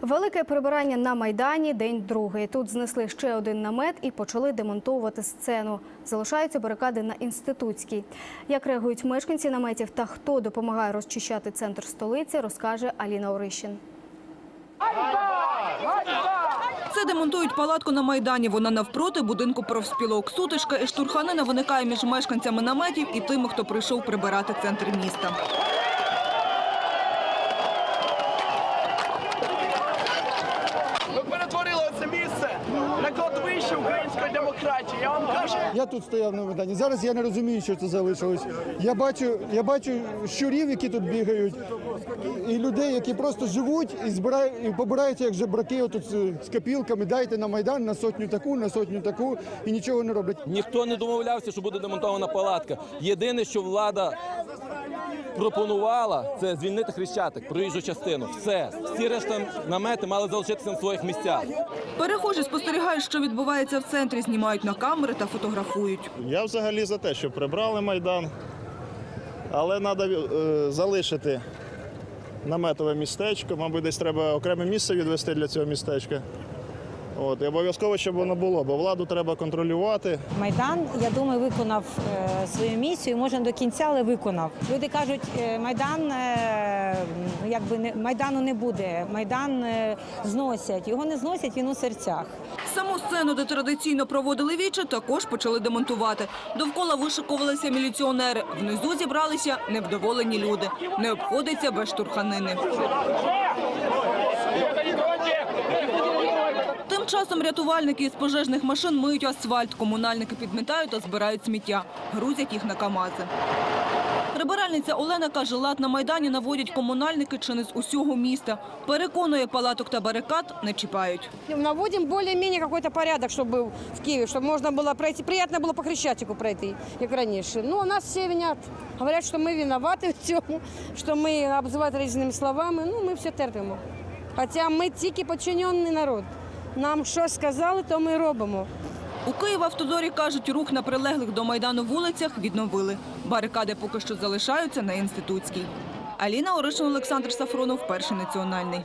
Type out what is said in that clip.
Велике прибирання на майдані. День другий. Тут знесли ще один намет і почали демонтовувати сцену. Залишаються барикади на інститутській. Як реагують мешканці наметів та хто допомагає розчищати центр столиці, розкаже Аліна Орищин. Це демонтують палатку на Майдані. Вона навпроти будинку профспілок. Сутичка і штурханина виникає між мешканцями наметів і тими, хто прийшов прибирати центр міста. Це місце на кладовище української демократії. Я вам кажу. Я тут стояв на Майдані. Зараз я не розумію, що це залишилось. Я бачу, я бачу щурів, які тут бігають, і людей, які просто живуть і збирають і побираються як жебраки отут з, з копілками. Дайте на майдан на сотню таку, на сотню таку, і нічого не роблять. Ніхто не домовлявся, що буде демонтована палатка. Єдине, що влада пропонувала, це звільнити хрещатик, проїжджу частину. Все, всі решта намети мали залишитися на своїх місцях. Перехожі спостерігають, що відбувається в центрі, знімають на камери та фотографують. Я взагалі за те, щоб прибрали майдан, але треба залишити наметове містечко. Мабуть, десь треба окреме місце відвести для цього містечка. От, і обов'язково, щоб воно було, бо владу треба контролювати. Майдан, я думаю, виконав е, свою місію, може до кінця, але виконав. Люди кажуть, е, майдан е, якби не майдану не буде. Майдан е, зносять. Його не зносять, він у серцях. Саму сцену, де традиційно проводили віче, також почали демонтувати. Довкола вишикувалися міліціонери. Внизу зібралися невдоволені люди. Не обходиться без штурханини Тим часом рятувальники із пожежних машин миють асфальт. Комунальники підмітають та збирають сміття. Грузять їх на КАМАЗи. Прибиральниця Олена каже, лад на Майдані наводять комунальники чи не з усього міста. Переконує, палаток та барикад не чіпають. Наводим более-менее какой-то порядок, чтобы был в Киеве, чтобы можно было пройти, приятно было по Хрещатику пройти, як раніше. Ну, нас все винят. Говорять, що ми винуваті в цьому, що ми обзивають різними словами. Ну, ми все терпимо. Хоча ми тільки подчинений народ. Нам що сказали, то ми робимо. У Київ-Автодорі кажуть, рух на прилеглих до Майдану вулицях відновили. Барикади поки що залишаються на Інститутській. Аліна Оришин, Олександр Сафронов, Перший національний.